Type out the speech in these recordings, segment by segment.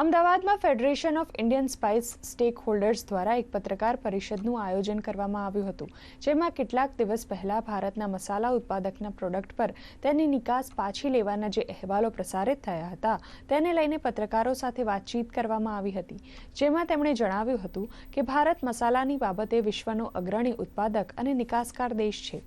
અમદાવાદમાં federation of Indian spice stakeholders દ્વારા એક પત્રકાર પરિષદનું આયોજન કરવામાં આવ્યું હતું, જેમાં કેટલાક દિવસ પહેલા ભારતના મસાલા ઉત્પાદકના પ્રોડક્ટ પર તેની નિકાસ પાછી લેવાના જે અહેવાલો પ્રસારિત થયા હતા, તેને લઈને પત્રકારો સાથે વાતચીત કરવામાં આવી હતી, જેમાં તેમણે જણાવ્યું હતું કે ભારત મસાલાની બાબતે વિશ્વનો અગ્રણી ઉત્પાદક અને નિકાસકાર દેશ છે.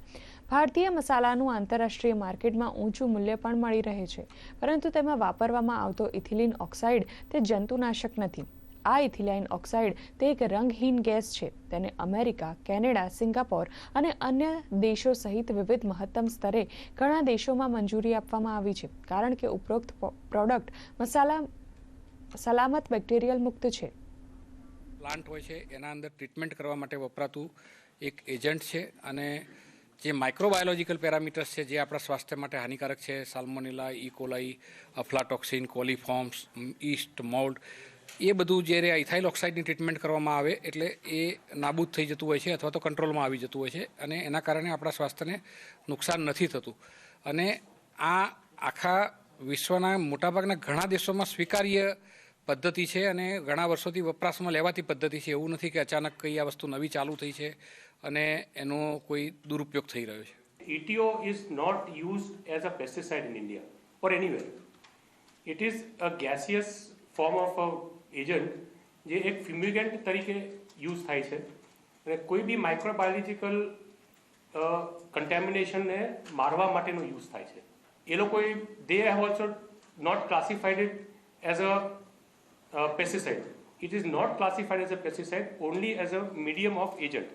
ભારતીય મસાલાનું આંતરરાષ્ટ્રીય માર્કેટમાં ઊંચું મૂલ્ય પણ મળી રહે છે, પરંતુ તેમાં વાપરવામાં આવતો ઇથિલિન ઓક્સાઇડ તે જંતુનાશક નથી. આ ઇથિલાઇન ઓક્સાઇડ તે એક રંગહીન ગેસ છે. તેને અમેરિકા, કેનેડા, સિંગાપોર અને અન્ય દેશો સહિત વિવિધ મહત્તમ સ્તરે ઘણા દેશોમાં મંજૂરી આપવામાં આવી છે, કારણ કે ઉપરોક્ત પ્રોડક્ટ મસાલા, સલામત બેક્ટેરિયલ મુક્ત છે. પ્લાન્ટ હોય છે, એના અંદર ટ્રીટમેન્ટ કરવા માટે વપરાતું એક એજન્ટ છે અને જે માઇક્રોબાયોલોજીકલ પેરામીટર્સ છે, જે આપણા સ્વાસ્થ્ય માટે હાનિકારક છે salmonella E coli aflatoxin coliforms yeast mould એ બધું જ્યારે ઇથાઇલ ઓક્સાઇડની ટ્રીટમેન્ટ કરવામાં આવે, એટલે એ નાબૂદ થઈ જતું હોય છે અથવા તો કંટ્રોલમાં આવી જતું હોય છે અને એના કારણે આપણા સ્વાસ્થ્યને નુકસાન નથી થતું. અને આ આખા વિશ્વના મોટાભાગના ઘણા દેશોમાં સ્વીકાર્ય પદ્ધતિ છે અને ઘણા વર્ષોથી વપરાશમાં લેવાતી પદ્ધતિ છે. એવું નથી કે અચાનક કઈ આ વસ્તુ નવી ચાલુ થઈ છે. અને એનો કોઈ દુરુપયોગ થઈ રહ્યો છે ETO is not used as a pesticide in India or anywhere. It is a gaseous form of a agent જે એક ફ્યુમિગન્ટ તરીકે યુઝ થાય છે અને કોઈ બી માઇક્રોબાયોલોજીકલ કન્ટેમિનેશનને મારવા માટેનો યુઝ થાય છે એ લોકોએ they have also not classified it as a pesticide. It is not classified as a pesticide, only as a medium of agent.